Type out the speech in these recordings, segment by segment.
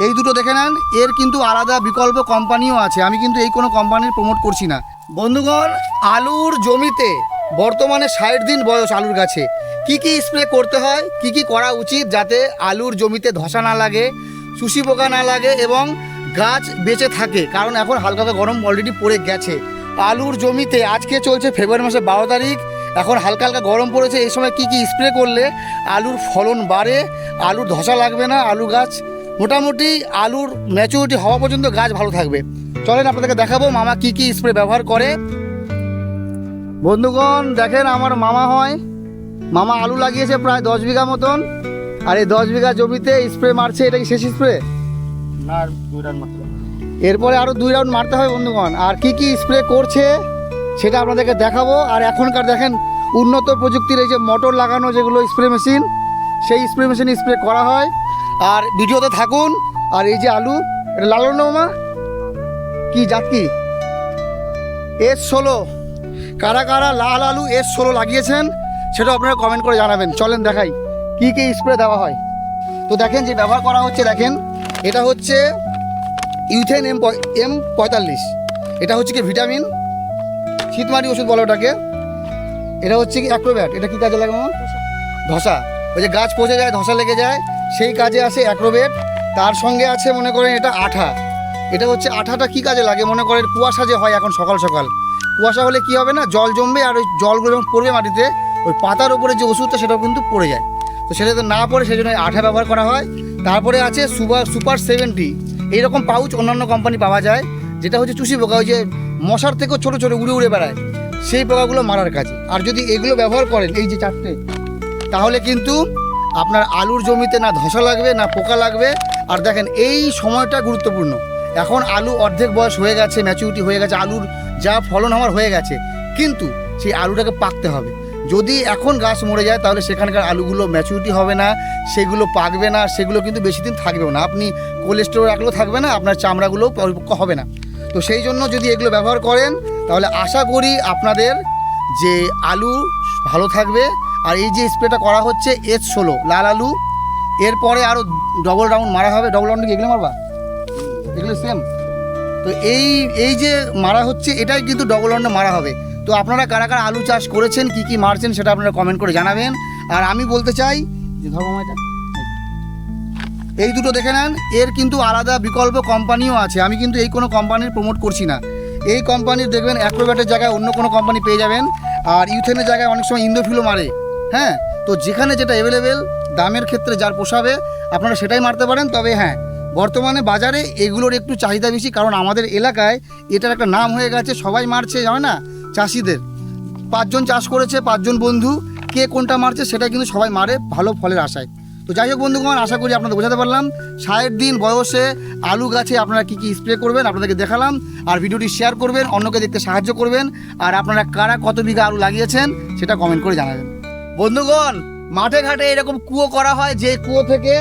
এই দুটো দেখে নেন, এর কিন্তু আলাদা বিকল্প কোম্পানিও আছে। আমি কিন্তু এই কোনো কোম্পানির প্রমোট করছি না। বন্ধুগণ, আলুর জমিতে বর্তমানে ষাট দিন বয়স আলুর গাছে। কি কি স্প্রে করতে হয়, কি কি করা উচিত যাতে আলুর জমিতে ধসা না লাগে চুষি পোকা না লাগে এবং গাছ বেঁচে থাকে? কারণ এখন হালকা হালকা গরম অলরেডি পড়ে গেছে। আলুর জমিতে আজকে চলছে ফেব্রুয়ারি মাসের বারো তারিখ। এখন হালকা হালকা গরম পড়েছে, এই সময় কি কি স্প্রে করলে আলুর ফলন বাড়ে? আলুর ধসা লাগবে না, আলু গাছ মোটামুটি আলুর ম্যাচুরিটি হওয়া পর্যন্ত গাছ ভালো থাকবে। চলেন আপনাদেরকে দেখাবো মামা কি কি স্প্রে ব্যবহার করে। বন্ধুগণ দেখেন আমার মামা হয়। মামা আলু লাগিয়েছে প্রায় দশ বিঘা মতন। আর এই দশ বিঘা জমিতে স্প্রে মারছে এটা কি শেষ স্প্রে না আর দুই রান মাত্র এরপরে আরও দুই রাউন্ড মারতে হবে বন্ধুগণ। আর কি কি স্প্রে করছে সেটা আপনাদেরকে দেখাবো। আর এখনকার দেখেন উন্নত প্রযুক্তির এই যে মোটর লাগানো যেগুলো স্প্রে মেশিন সেই স্প্রে মেশিন স্প্রে করা হয়। আর ভিডিওতে থাকুন। আর এই যে আলু, এটা লাল মামা? কি জাত কি? এস ষোলো কারা কারা লাল আলু এস ষোলো লাগিয়েছেন, সেটা আপনারা কমেন্ট করে জানাবেন। চলেন দেখাই, কি কি স্প্রে দেওয়া হয়। তো দেখেন যে ব্যবহার করা হচ্ছে, দেখেন, এটা হচ্ছে ইউথেন এম এম পঁয়তাল্লিশ। এটা হচ্ছে কি ভিটামিন, শীতমারি ওষুধ বলে ওটাকে। এটা হচ্ছে কি অ্যাক্রোব্যাট, এটা কি কাজে লাগে ধসা। ওই যে গাছ পচে যায়, ধসা লেগে যায় সেই কাজে আসে অ্যাক্রোবেট। তার সঙ্গে আছে মনে করেন এটা আঠা। এটা হচ্ছে আঠাটা কি কাজে লাগে? মনে করেন কুয়াশা যে হয় এখন সকাল সকাল। কুয়াশা হলে কি হবে না? জল জমবে আর ওই জলগুলো যখন পড়বে মাটিতে, ওই পাতার উপরে যে ওষুধটা সেটাও কিন্তু পড়ে যায়। তো সেটা তো না পড়ে সেই জন্য আঠা ব্যবহার করা হয়। তারপরে আছে সুপার সুপার সেভেন্টি। এইরকম পাউচ অন্যান্য কোম্পানি পাওয়া যায়, যেটা হচ্ছে চুষি পোকা, ওই যে মশার থেকেও ছোটো ছোটো উড়ে উড়ে বেড়ায়। সেই পোকাগুলো মারার কাজে। আর যদি এগুলো ব্যবহার করেন, এই যে চারটে, তাহলে কিন্তু আপনার আলুর জমিতে না ধসা লাগবে, না পোকা লাগবে। আর দেখেন, এই সময়টা গুরুত্বপূর্ণ। এখন আলু অর্ধেক বয়স হয়ে গেছে ম্যাচুরিটি হয়ে গেছে, আলুর যা ফলন আমার হয়ে গেছে। কিন্তু সেই আলুটাকে পাকতে হবে। যদি এখন গাছ মরে যায়, তাহলে সেখানকার আলুগুলো ম্যাচুরিটি হবে না, সেগুলো পাকবে না, সেগুলো কিন্তু বেশি দিন থাকবেও না। আপনি কোলেস্টোরল রাখলেও থাকবে না, আপনার চামড়াগুলোও পরিপক্ক হবে না। তো সেই জন্য যদি এগুলো ব্যবহার করেন, তাহলে আশা করি আপনাদের যে আলু ভালো থাকবে আর এই যে স্প্রেটা করা হচ্ছে এস ষোলো, লাল আলু। এরপরে আরও ডবল রাউন্ড মারা হবে। ডবল রাউন্ড এগুলো মারবা? এগুলো সেম তো এই এই যে মারা হচ্ছে, এটাই কিন্তু ডবল রাউন্ডে মারা হবে। তো আপনারা কারা কারা আলু চাষ করেছেন, কি কি মারছেন সেটা আপনারা কমেন্ট করে জানাবেন। আর আমি বলতে চাই, যে ধর্মময়টা এই দুটো দেখে নেন। এর কিন্তু আলাদা বিকল্প কোম্পানিও আছে। আমি কিন্তু এই কোনো কোম্পানির প্রমোট করছি না। এই কোম্পানির দেখবেন অ্যাক্রোব্যাটের জায়গায় অন্য কোনো কোম্পানি পেয়ে যাবেন। আর ইউথেনের জায়গায় অনেক সময় ইন্দোফিলও মারে। হ্যাঁ তো যেখানে যেটা অ্যাভেলেবেল দামের ক্ষেত্রে যার পোষাবে, আপনারা সেটাই মারতে পারেন। তবে হ্যাঁ বর্তমানে বাজারে এগুলোর একটু চাহিদা বেশি, কারণ আমাদের এলাকায় এটার একটা নাম হয়ে গেছে, সবাই মারছে জানে না? চাষিদের। পাঁচজন চাষ করেছে, পাঁচজন বন্ধু, কে কোনটা মারছে সেটা কিন্তু সবাই মারে ভালো ফলের আশায়। তো যাই হোক বন্ধুগণ, আশা করি আপনাদের বোঝাতে পারলাম। ষাট দিন বয়সে আলু গাছে আপনারা কী কী স্প্রে করবেন আপনাদেরকে দেখালাম, আর ভিডিওটি শেয়ার করবেন, অন্যকে দেখতে সাহায্য করবেন, আর আপনারা কারা কত বিঘা আলু লাগিয়েছেন সেটা কমেন্ট করে জানাবেন। বন্ধুগণ মাঠে ঘাটে এরকম কুয়ো করা হয় যে কুয়ো থেকে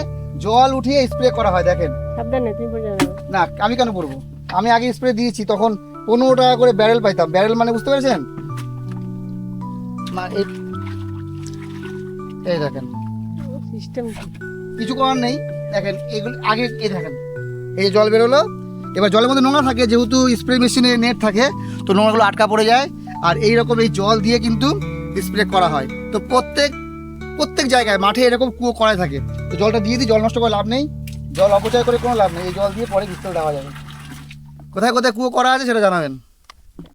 জল উঠিয়ে স্প্রে করা হয় দেখেন। সাবধানে তুমি পড়ে যাবে। না আমি কেন করব আমি আগে স্প্রে দিয়েছি তখন পনেরো টাকা করে ব্যারেল পাইতাম। ব্যারেল মানে বুঝতে পেরেছেন? মা এই দেখেন। সিস্টেম কিছু করার নেই। দেখেন এগুলো আগে এই দেখেন। এই জল বেরোলো। এবার জলের মধ্যে নোংরা থাকে যেহেতু স্প্রে মেশিনে নেট থাকে তো নোংরাগুলো আটকা পড়ে যায়। আর এই রকম এই জল দিয়ে কিন্তু স্প্রে করা হয়। তো প্রত্যেক প্রত্যেক জায়গায় মাঠে এরকম কুয়ো করাই থাকে। তো জলটা দিয়ে দিই, জল নষ্ট করে লাভ নেই। জল অপচয় করে কোনো লাভ নেই। এই জল দিয়ে পরে বিস্তর দেওয়া যাবে। কোথায় কোথায় কুয়ো করা আছে সেটা জানাবেন।